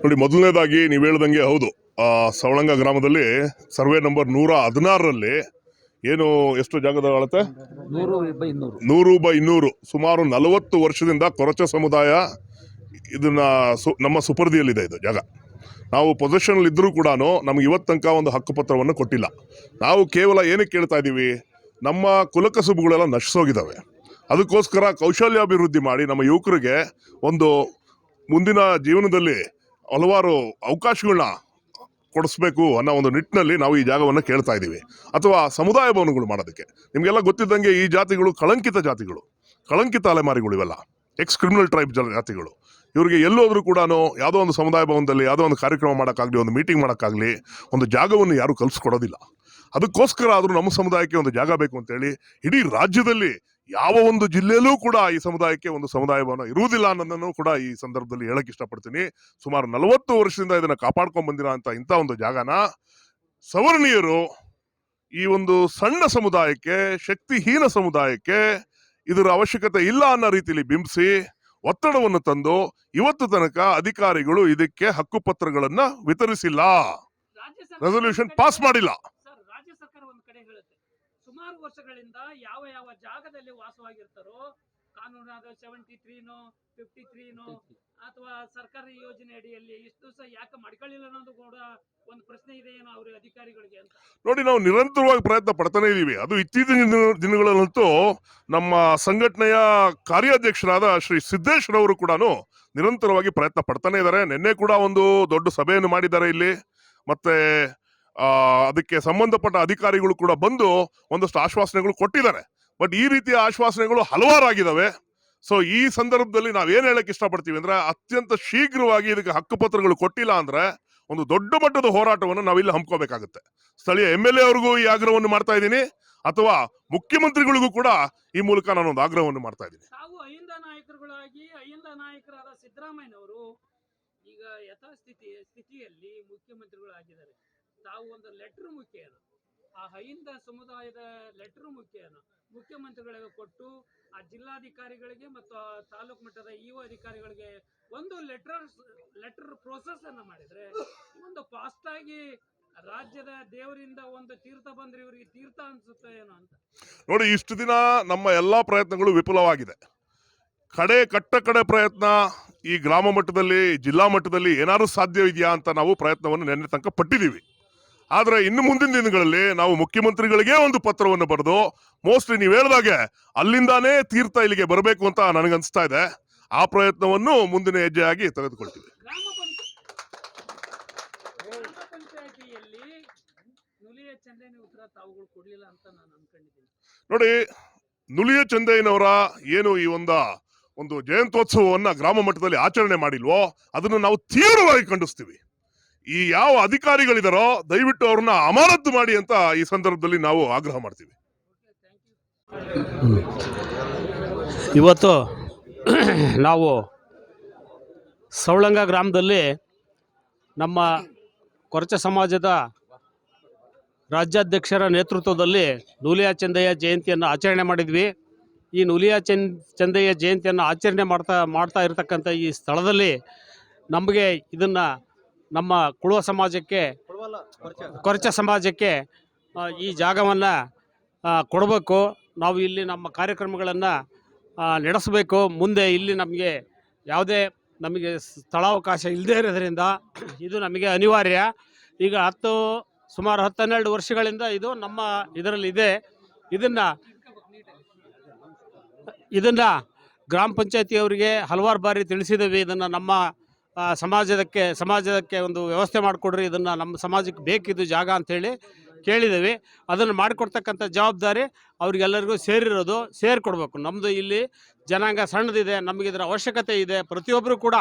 ನೋಡಿ ಮೊದಲನೇದಾಗಿ ನೀವು ಹೇಳ್ದಂಗೆ ಹೌದು. ಆ, ಸವಳಂಗ ಗ್ರಾಮದಲ್ಲಿ ಸರ್ವೆ ನಂಬರ್ ನೂರ ಹದಿನಾರರಲ್ಲಿ ಏನು ಎಷ್ಟು ಜಾಗದ ಅಳತೆ? ನೂರು ಬೈ ಇನ್ನೂರು. ನೂರು ಸುಮಾರು ನಲವತ್ತು ವರ್ಷದಿಂದ ಕೊರಚ ಸಮುದಾಯ ಇದನ್ನ ಸು ನಮ್ಮ ಸುಪರ್ದಿಯಲ್ಲಿದೆ ಇದು ಜಾಗ. ನಾವು ಪೊಸಿಷನ್ ಇದ್ದರೂ ಕೂಡ ನಮ್ಗೆ ಇವತ್ತು ತನಕ ಒಂದು ಹಕ್ಕುಪತ್ರವನ್ನು ಕೊಟ್ಟಿಲ್ಲ. ನಾವು ಕೇವಲ ಏನಕ್ಕೆ ಕೇಳ್ತಾ ಇದ್ದೀವಿ ನಮ್ಮ ಕುಲಕಸುಬುಗಳೆಲ್ಲ ನಶಿಸೋಗಿದ್ದಾವೆ. ಅದಕ್ಕೋಸ್ಕರ ಕೌಶಲ್ಯಾಭಿವೃದ್ಧಿ ಮಾಡಿ ನಮ್ಮ ಯುವಕರಿಗೆ ಒಂದು ಮುಂದಿನ ಜೀವನದಲ್ಲಿ ಹಲವಾರು ಅವಕಾಶಗಳನ್ನ ಕೊಡಿಸ್ಬೇಕು ಅನ್ನೋ ಒಂದು ನಿಟ್ಟಿನಲ್ಲಿ ನಾವು ಈ ಜಾಗವನ್ನು ಕೇಳ್ತಾ ಇದ್ದೀವಿ. ಅಥವಾ ಸಮುದಾಯ ಭವನಗಳು ಮಾಡೋದಕ್ಕೆ. ನಿಮಗೆಲ್ಲ ಗೊತ್ತಿದ್ದಂಗೆ ಈ ಜಾತಿಗಳು ಕಳಂಕಿತ ಜಾತಿಗಳು. ಕಳಂಕಿತ ಅಲೆಮಾರಿಗಳು ಇವೆಲ್ಲ. ಎಕ್ಸ್ ಕ್ರಿಮಿನಲ್ ಟ್ರೈಬ್ ಜಾತಿಗಳು. ಇವರಿಗೆ ಎಲ್ಲೋದ್ರೂ ಕೂಡ ಯಾವುದೋ ಒಂದು ಸಮುದಾಯ ಭವನದಲ್ಲಿ ಯಾವುದೋ ಒಂದು ಕಾರ್ಯಕ್ರಮ ಮಾಡೋಕ್ಕಾಗಲಿ, ಒಂದು ಮೀಟಿಂಗ್ ಮಾಡೋಕ್ಕಾಗಲಿ, ಒಂದು ಜಾಗವನ್ನು ಯಾರೂ ಕಲಿಸ್ಕೊಡೋದಿಲ್ಲ. ಅದಕ್ಕೋಸ್ಕರ ಆದರೂ ನಮ್ಮ ಸಮುದಾಯಕ್ಕೆ ಒಂದು ಜಾಗ ಬೇಕು ಅಂತೇಳಿ ಇಡೀ ರಾಜ್ಯದಲ್ಲಿ ಯಾವ ಒಂದು ಜಿಲ್ಲೆಯಲ್ಲೂ ಕೂಡ ಈ ಸಮುದಾಯಕ್ಕೆ ಒಂದು ಸಮುದಾಯ ಭವನ ಇರುವುದಿಲ್ಲ ಅನ್ನೋದನ್ನು ಕೂಡ ಈ ಸಂದರ್ಭದಲ್ಲಿ ಹೇಳಕ್ ಇಷ್ಟಪಡ್ತೀನಿ. ಸುಮಾರು ನಲವತ್ತು ವರ್ಷದಿಂದ ಇದನ್ನ ಕಾಪಾಡ್ಕೊಂಡ್ ಬಂದಿರೋ ಅಂತ ಇಂಥ ಒಂದು ಜಾಗನ ಸವರ್ಣೀಯರು ಈ ಒಂದು ಸಣ್ಣ ಸಮುದಾಯಕ್ಕೆ ಶಕ್ತಿಹೀನ ಸಮುದಾಯಕ್ಕೆ ಇದರ ಅವಶ್ಯಕತೆ ಇಲ್ಲ ಅನ್ನೋ ರೀತಿಯಲ್ಲಿ ಬಿಂಬಿಸಿ ಒತ್ತಡವನ್ನು ತಂದು ಇವತ್ತು ತನಕ ಅಧಿಕಾರಿಗಳು ಇದಕ್ಕೆ ಹಕ್ಕುಪತ್ರಗಳನ್ನ ವಿತರಿಸಿಲ್ಲ. ರೆಸೊಲ್ಯೂಷನ್ ಪಾಸ್ ಮಾಡಿಲ್ಲ. ಸುಮಾರು ವರ್ಷಗಳಿಂದ ಯಾವ ಯಾವ ಜಾಗದಲ್ಲಿ ವಾಸವಾಗಿರ್ತಾರೋ ಕಾನೂನಾದ ಸೆವೆಂಟಿ ತ್ರೀನೋ ಫಿಫ್ಟಿ ತ್ರೀನೋ ಅಥವಾ ಸರ್ಕಾರಿ ಯೋಜನೆ ಅಡಿಯಲ್ಲಿ ಇಷ್ಟು ದಿವಸ ಯಾಕೆ ಮಾಡ್ಕೊಳ್ಳಿಲ್ಲ ಅನ್ನೋದು ಕೂಡ ಒಂದು ಪ್ರಶ್ನೆ ಇದೆ ಏನೋ ಅವ್ರ ಅಧಿಕಾರಿಗಳಿಗೆ ಅಂತ. ನೋಡಿ ನಾವು ನಿರಂತರವಾಗಿ ಪ್ರಯತ್ನ ಪಡ್ತಾನೆ ಇದೀವಿ ಅದು ಇತ್ತೀಚಿನ ದಿನ- ದಿನಗಳಲ್ಲಂತೂ ನಮ್ಮ ಸಂಘಟನೆಯ ಕಾರ್ಯಾಧ್ಯಕ್ಷರಾದ ಶ್ರೀ ಸಿದ್ದೇಶ್ವರವರು ಕೂಡ ನಿರಂತರವಾಗಿ ಪ್ರಯತ್ನ ಪಡ್ತಾನೆ ಇದ್ದಾರೆ. ನಿನ್ನೆ ಕೂಡ ಒಂದು ದೊಡ್ಡ ಸಭೆಯನ್ನು ಮಾಡಿದ್ದಾರೆ ಇಲ್ಲಿ. ಮತ್ತೆ ಅದಕ್ಕೆ ಸಂಬಂಧಪಟ್ಟ ಅಧಿಕಾರಿಗಳು ಕೂಡ ಬಂದು ಒಂದಷ್ಟು ಆಶ್ವಾಸನೆಗಳು ಕೊಟ್ಟಿದ್ದಾರೆ. ಬಟ್ ಈ ರೀತಿಯ ಆಶ್ವಾಸನೆಗಳು ಹಲವಾರಾಗಿದ್ದಾವೆ ಸೊ ಈ ಸಂದರ್ಭದಲ್ಲಿ ನಾವೇನ್ ಹೇಳಕ್ ಇಷ್ಟಪಡ್ತೀವಿ ಅಂದ್ರೆ ಅತ್ಯಂತ ಶೀಘ್ರವಾಗಿ ಇದಕ್ಕೆ ಹಕ್ಕುಪತ್ರಗಳು ಕೊಟ್ಟಿಲ್ಲ ಅಂದ್ರೆ ಒಂದು ದೊಡ್ಡ ಮಟ್ಟದ ಹೋರಾಟವನ್ನು ನಾವಿಲ್ಲಿ ಹಮ್ಕೋಬೇಕಾಗುತ್ತೆ. ಸ್ಥಳೀಯ ಎಂ ಎಲ್ ಎ ಅವ್ರಿಗೂ ಈ ಆಗ್ರಹವನ್ನು ಮಾಡ್ತಾ ಇದ್ದೀನಿ. ಅಥವಾ ಮುಖ್ಯಮಂತ್ರಿಗಳಿಗೂ ಕೂಡ ಈ ಮೂಲಕ ನಾನು ಒಂದು ಆಗ್ರಹವನ್ನು ಮಾಡ್ತಾ ಇದ್ದೀನಿ. ಈಗ ಯಥಾಸ್ಥಿತಿ ಸ್ಥಿತಿಯಲ್ಲಿ ಮುಖ್ಯಮಂತ್ರಿಗಳಾಗಿದ್ದಾರೆ. ತಾವು ಒಂದು ಲೆಟರ್ ಮುಖೇನ. ಆ ಹೈಂದ ಸಮುದಾಯದ ಲೆಟರ್ ಮುಖೇನ ಮುಖ್ಯಮಂತ್ರಿಗಳಿಗೆ ಕೊಟ್ಟು ಆ ಜಿಲ್ಲಾಧಿಕಾರಿಗಳಿಗೆ ಮತ್ತು ಆ ತಾಲೂಕು ಮಟ್ಟದ ಇ ಅಧಿಕಾರಿಗಳಿಗೆ ಒಂದು ಲೆಟರ್ ಲೆಟರ್ ಪ್ರೋಸೆಸ್ ಅನ್ನು ಮಾಡಿದ್ರೆ ಒಂದು ಫಾಸ್ಟ್ ಆಗಿ ರಾಜ್ಯದ ದೇವರಿಂದ ಒಂದು ತೀರ್ಥ ಬಂದ್ರೆ ಇವರಿಗೆ ತೀರ್ಥ ಅನ್ಸುತ್ತೆ ಏನೋ ಅಂತ. ನೋಡಿ, ಇಷ್ಟು ದಿನ ನಮ್ಮ ಎಲ್ಲಾ ಪ್ರಯತ್ನಗಳು ವಿಫುಲವಾಗಿದೆ ಕಡೆ ಕಟ್ಟ ಕಡೆ ಪ್ರಯತ್ನ, ಈ ಗ್ರಾಮ ಮಟ್ಟದಲ್ಲಿ, ಜಿಲ್ಲಾ ಮಟ್ಟದಲ್ಲಿ ಏನಾದ್ರು ಸಾಧ್ಯ ಇದೆಯಾ ಅಂತ ನಾವು ಪ್ರಯತ್ನವನ್ನು ನೆನ್ನೆ ತನಕ ಪಟ್ಟಿದ್ದೀವಿ. ಆದ್ರೆ ಇನ್ನು ಮುಂದಿನ ದಿನಗಳಲ್ಲಿ ನಾವು ಮುಖ್ಯಮಂತ್ರಿಗಳಿಗೆ ಒಂದು ಪತ್ರವನ್ನು ಬರೆದು ಮೋಸ್ಟ್ಲಿ ನೀವು ಹೇಳಿದಾಗೆ ಅಲ್ಲಿಂದಾನೇ ತೀರ್ಥ ಇಲ್ಲಿಗೆ ಬರಬೇಕು ಅಂತ ನನಗನ್ಸ್ತಾ ಇದೆ. ಆ ಪ್ರಯತ್ನವನ್ನು ಮುಂದಿನ ಹೆಜ್ಜೆಯಾಗಿ ತೆಗೆದುಕೊಳ್ತೀವಿ. ನೋಡಿ ನುಲಿಯ ಚಂದಯ್ಯನವರ ಏನು ಈ ಒಂದ ಒಂದು ಜಯಂತ್ಯೋತ್ಸವವನ್ನ ಗ್ರಾಮ ಮಟ್ಟದಲ್ಲಿ ಆಚರಣೆ ಮಾಡಿಲ್ವೋ ಅದನ್ನು ನಾವು ತೀವ್ರವಾಗಿ ಖಂಡಿಸ್ತೀವಿ. ಈ ಯಾವ ಅಧಿಕಾರಿಗಳಿದಾರೋ ದಯವಿಟ್ಟು ಅವ್ರನ್ನ ಅಮಾನತು ಮಾಡಿ ಅಂತ ಈ ಸಂದರ್ಭದಲ್ಲಿ ನಾವು ಆಗ್ರಹ ಮಾಡ್ತೀವಿ. ಇವತ್ತು ನಾವು ಸವಳಂಗ ಗ್ರಾಮದಲ್ಲಿ ನಮ್ಮ ಕೊರಚ ಸಮಾಜದ ರಾಜ್ಯಾಧ್ಯಕ್ಷರ ನೇತೃತ್ವದಲ್ಲಿ ನೂಲಿಯಾ ಚಂದಯ್ಯ ಜಯಂತಿಯನ್ನು ಆಚರಣೆ ಮಾಡಿದ್ವಿ. ಈ ನೂಲಿಯಾ ಚಂದ್ ಚಂದಯ್ಯ ಜಯಂತಿಯನ್ನು ಆಚರಣೆ ಮಾಡ್ತಾ ಮಾಡ್ತಾ ಇರತಕ್ಕಂಥ ಈ ಸ್ಥಳದಲ್ಲಿ ನಮಗೆ ಇದನ್ನು ನಮ್ಮ ಕುಳುವ ಸಮಾಜಕ್ಕೆ ಕೊರಚ ಸಮಾಜಕ್ಕೆ ಈ ಜಾಗವನ್ನು ಕೊಡಬೇಕು. ನಾವು ಇಲ್ಲಿ ನಮ್ಮ ಕಾರ್ಯಕ್ರಮಗಳನ್ನು ನಡೆಸಬೇಕು. ಮುಂದೆ ಇಲ್ಲಿ ನಮಗೆ ಯಾವುದೇ ನಮಗೆ ಸ್ಥಳಾವಕಾಶ ಇಲ್ಲದೇ ಇರೋದ್ರಿಂದ ಇದು ನಮಗೆ ಅನಿವಾರ್ಯ. ಈಗ ಹತ್ತು, ಸುಮಾರು ಹತ್ತು ಹನ್ನೆರಡು ವರ್ಷಗಳಿಂದ ಇದು ನಮ್ಮ ಇದರಲ್ಲಿದೆ. ಇದನ್ನು ಇದನ್ನು ಗ್ರಾಮ ಪಂಚಾಯತಿಯವರಿಗೆ ಹಲವಾರು ಬಾರಿ ತಿಳಿಸಿದ್ದೇವೆ. ಇದನ್ನು ನಮ್ಮ ಸಮಾಜದಕ್ಕೆ, ಸಮಾಜಕ್ಕೆ ಒಂದು ವ್ಯವಸ್ಥೆ ಮಾಡಿಕೊಡ್ರಿ, ಇದನ್ನು ನಮ್ಮ ಸಮಾಜಕ್ಕೆ ಬೇಕಿದ್ದು ಜಾಗ ಅಂಥೇಳಿ ಕೇಳಿದ್ದೀವಿ ಅದನ್ನು ಮಾಡಿಕೊಡ್ತಕ್ಕಂಥ ಜವಾಬ್ದಾರಿ ಅವ್ರಿಗೆಲ್ಲರಿಗೂ ಸೇರಿರೋದು, ಸೇರಿಕೊಡ್ಬೇಕು. ನಮ್ಮದು ಇಲ್ಲಿ ಜನಾಂಗ ಸಣ್ಣದಿದೆ, ನಮಗೆ ಇದರ ಅವಶ್ಯಕತೆ ಇದೆ. ಪ್ರತಿಯೊಬ್ಬರು ಕೂಡ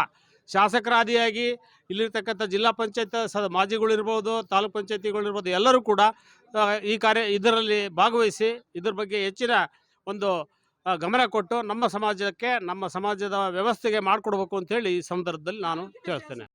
ಶಾಸಕರಾದಿಯಾಗಿ ಇಲ್ಲಿರ್ತಕ್ಕಂಥ ಜಿಲ್ಲಾ ಪಂಚಾಯತ್ ಸದ, ಮಾಜಿಗಳಿರ್ಬೋದು, ತಾಲೂಕು ಪಂಚಾಯತಿಗಳಿರ್ಬೋದು, ಎಲ್ಲರೂ ಕೂಡ ಈ ಕಾರ್ಯ ಇದರಲ್ಲಿ ಭಾಗವಹಿಸಿ, ಇದ್ರ ಬಗ್ಗೆ ಹೆಚ್ಚಿನ ಒಂದು ಗಮನ ಕೊಟ್ಟು ನಮ್ಮ ಸಮಾಜಕ್ಕೆ ನಮ್ಮ ಸಮಾಜದ ವ್ಯವಸ್ಥೆಗೆ ಮಾಡಿಕೊಡ್ಬೇಕು ಅಂತೇಳಿ ಈ ಸಂದರ್ಭದಲ್ಲಿ ನಾನು ಹೇಳ್ತೇನೆ